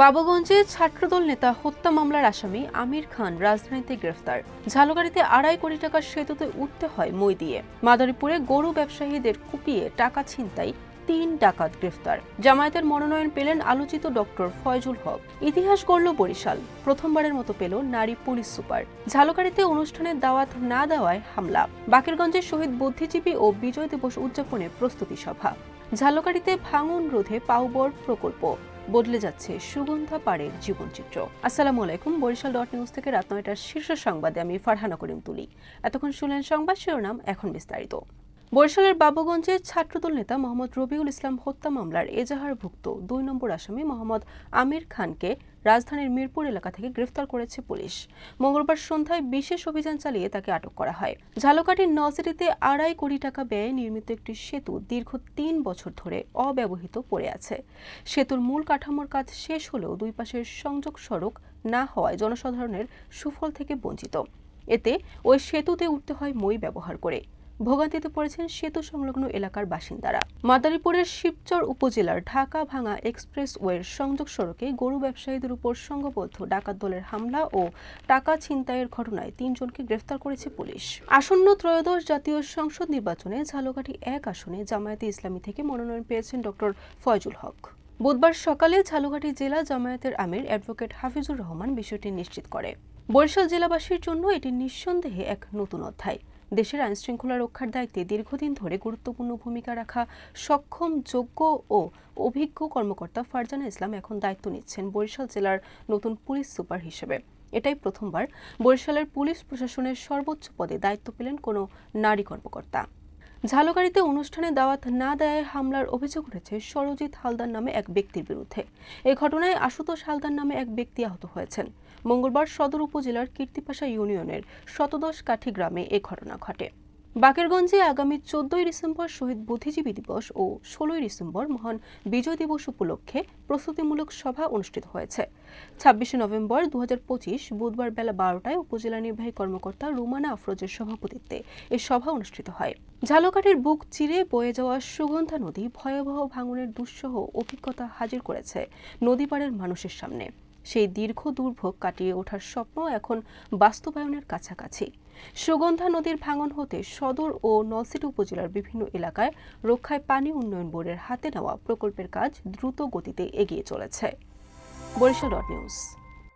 বাবুগঞ্জে ছাত্রদল নেতা হত্যা মামলার আসামি আমির খান রাজধানীতে গ্রেফতার। ঝালগাড়িতে আড়াই কোটি টাকার সেতুতে উঠতে হয় মই দিয়ে। মাদারীপুরে গরু ব্যবসায়ীদের কুপিয়ে টাকা ছিনতাই, তিন ডাকাত গ্রেফতার। জামায়াতের মনোনয়ন পেলেন আলোচিত ডক্টর ফয়জুল হক। ইতিহাস গড়ল বরিশাল। প্রথমবারের মতো পেল নারী পুলিশ সুপার। ঝালকাড়িতে অনুষ্ঠানের দাওয়াত না দেওয়ায় হামলা। বাকেরগঞ্জের শহীদ বুদ্ধিজীবী ও বিজয় দিবস উদযাপনে প্রস্তুতি সভা। ঝালকাড়িতে ভাঙন রোধে পাউবর প্রকল্প। বদলে যাচ্ছে সুগন্ধা পাড়ের জীবনচিত্র। আসসালামু আলাইকুম, বরিশাল ডট নিউজ থেকে রাত নয়টার শীর্ষ সংবাদে আমি ফারহানা করিম তুলি। এতক্ষণ শুনলেন সংবাদ শিরোনাম, এখন বিস্তারিত। বরিশালের বাবুগঞ্জে ছাত্রদল নেতা মোহাম্মদ রবিউল ইসলাম হত্যা মামলার এজাহারভুক্ত দুই নম্বর আসামি মোহাম্মদ আমির খানকে রাজধানীর মিরপুর এলাকা থেকে গ্রেফতার করেছে পুলিশ। মঙ্গলবার সন্ধ্যায় বিশেষ অভিযান চালিয়ে তাকে আটক করা হয়। ঝালকাঠির নজরিতে আড়াই কোটি টাকা ব্যয়ে নির্মিত একটি সেতু দীর্ঘ তিন বছর ধরে অব্যবহৃত পড়ে আছে। সেতুর মূল কাঠামোর কাজ শেষ হলেও দুই পাশের সংযোগ সড়ক না হওয়ায় জনসাধারণের সুফল থেকে বঞ্চিত। এতে ওই সেতুতে উঠতে হয় মই ব্যবহার করে। ভোগান্তিতে পড়েছেন সেতু সংলগ্ন এলাকার বাসিন্দারা। মাদারীপুরের শিবচর উপজেলার ঢাকা ভাঙা এক্সপ্রেসওয়ের সংযোগ সড়কে গরু ব্যবসায়ীদের উপর সংঘবদ্ধ ডাকাত দলের হামলা ও টাকা ছিনতাইয়ের ঘটনায় তিনজনকে গ্রেফতার করেছে পুলিশ। আসন্ন ত্রয়োদশ জাতীয় সংসদ নির্বাচনে ঝালকাঠি এক আসনে জামায়াতে ইসলামী থেকে মনোনয়ন পেয়েছেন ডক্টর ফয়জুল হক। বুধবার সকালে ঝালকাঠি জেলা জামায়াতের আমির অ্যাডভোকেট হাফিজুর রহমান বিষয়টি নিশ্চিত করে। বরিশাল জেলাবাসীর জন্য এটি নিঃসন্দেহে এক নতুন অধ্যায়। দেশের আইন শৃঙ্খলা রক্ষার দায়িত্বে দীর্ঘদিন ধরে গুরুত্বপূর্ণ ভূমিকা রাখা সক্ষম, যোগ্য ও অভিজ্ঞ কর্মকর্তা ফারজানা ইসলাম এখন দায়িত্ব নিচ্ছেন বরিশাল জেলার নতুন পুলিশ সুপার হিসেবে। এটাই প্রথমবার বরিশালের পুলিশ প্রশাসনের সর্বোচ্চ পদে দায়িত্ব পেলেন কোনো নারী কর্মকর্তা। ঝালকাড়িতে অনুষ্ঠানে দাওয়াত না দেয় হামলার অভিযোগ উঠেছে সরজিৎ হালদার নামে এক ব্যক্তির বিরুদ্ধে। এ ঘটনায় আশুতোষ হালদার নামে এক ব্যক্তি আহত হয়েছেন। মঙ্গলবার সদর উপজেলার কীর্তিপাশা ইউনিয়নের শতদশ কাঠি গ্রামে এ ঘটনা ঘটে। বাকেরগঞ্জে আগামী চোদ্দই ডিসেম্বর শহীদ বুদ্ধিজীবী দিবস ও ষোলোই ডিসেম্বর মহান বিজয় দিবস উপলক্ষে প্রস্তুতিমূলক সভা অনুষ্ঠিত হয়েছে। ছাব্বিশে নভেম্বর দু হাজার পঁচিশ বুধবার বেলা বারোটায় উপজেলা নির্বাহী কর্মকর্তা রুমানা আফরোজের সভাপতিত্বে এ সভা অনুষ্ঠিত হয়। ঝালকাঠের বুক চিরে বয়ে যাওয়া সুগন্ধা নদী ভয়াবহ ভাঙনের দুঃসহ অভিজ্ঞতা হাজির করেছে নদীপাড়ের মানুষের সামনে। সেই দীর্ঘ দুর্ভোগ কাটিয়ে ওঠার স্বপ্ন এখন বাস্তবায়নের কাছাকাছি। সুগন্ধা নদীর ভাঙন হতে সদর ও নলসিটি উপজেলার বিভিন্ন এলাকায় রক্ষায় পানি উন্নয়ন বোর্ডের হাতে নেওয়া প্রকল্পের কাজ দ্রুত গতিতে এগিয়ে চলেছে। Barishal dot news.